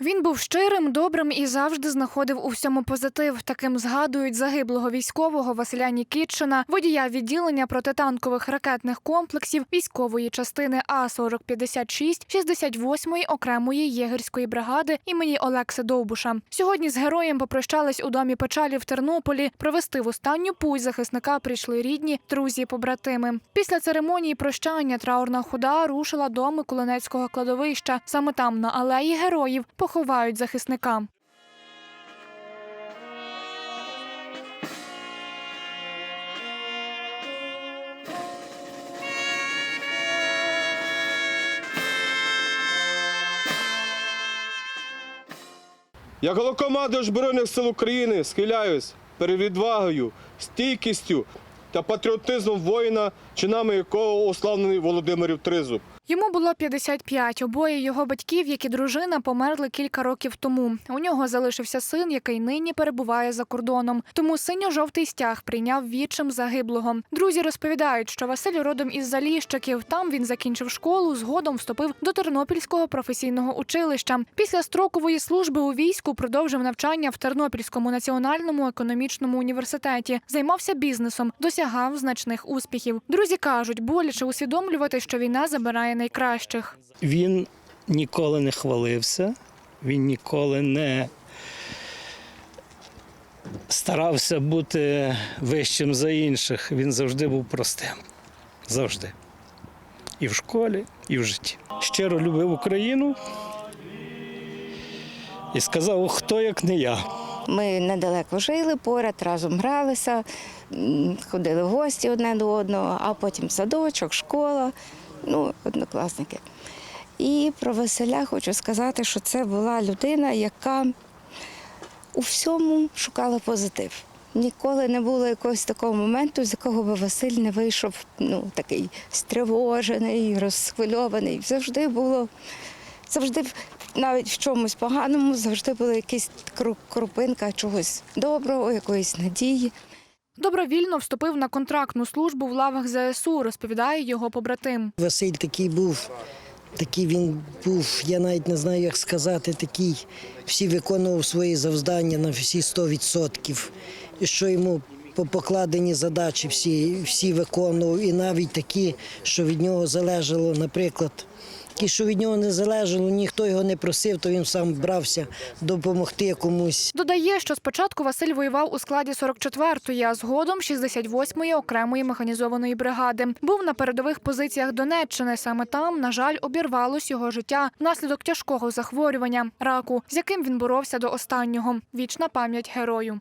Він був щирим, добрим і завжди знаходив у всьому позитив. Таким згадують загиблого військового Василя Нікітчина, водія відділення протитанкових ракетних комплексів військової частини А 4056 68-ї окремої єгерської бригади імені Олекси Довбуша. Сьогодні з героєм попрощались у домі печалі в Тернополі. Провести в останню путь захисника прийшли рідні, друзі, побратими. Після церемонії прощання траурна хода рушила до Миколинецького кладовища. Саме там на алеї героїв поховають захисника. Як голокомандуюч Збройних сил України схиляюсь перед відвагою, стійкістю та патріотизмом воїна, чинами якого уславлений Володимирів Тризуб. Йому було 55. Обоє його батьків, як і дружина, померли кілька років тому. У нього залишився син, який нині перебуває за кордоном. Тому синьо-жовтий стяг прийняв відчим загиблого. Друзі розповідають, що Василь родом із Заліщиків. Там він закінчив школу, згодом вступив до Тернопільського професійного училища. Після строкової служби у війську продовжив навчання в Тернопільському національному економічному університеті. Займався бізнесом, досягав значних успіхів. Друзі кажуть, боляче усвідомлювати, що війна забирає найкращих. Він ніколи не хвалився, він ніколи не старався бути вищим за інших. Він завжди був простим. Завжди. І в школі, і в житті. Щиро любив Україну і сказав, хто як не я. Ми недалеко жили, поряд разом гралися, ходили в гості одне до одного, а потім садочок, школа, ну, однокласники. І про Василя хочу сказати, що це була людина, яка у всьому шукала позитив. Ніколи не було якогось такого моменту, з якого би Василь не вийшов ну, такий стривожений, розхвильований. Завжди було, завжди навіть в чомусь поганому, завжди була якась крупинка чогось доброго, якоїсь надії. Добровільно вступив на контрактну службу в лавах ЗСУ, розповідає його побратим. Василь такий був, такий він був, я навіть не знаю, як сказати, такий, всі виконував свої завдання на всі 100%. І що йому по покладені задачі всі, всі виконував, і навіть такі, що від нього залежало, наприклад. Ті, що від нього не залежало, ніхто його не просив, то він сам брався допомогти комусь. Додає, що спочатку Василь воював у складі 44-ї, а згодом 68-ї окремої механізованої бригади. Був на передових позиціях Донеччини. Саме там, на жаль, обірвалось його життя внаслідок тяжкого захворювання раку, з яким він боровся до останнього. Вічна пам'ять герою.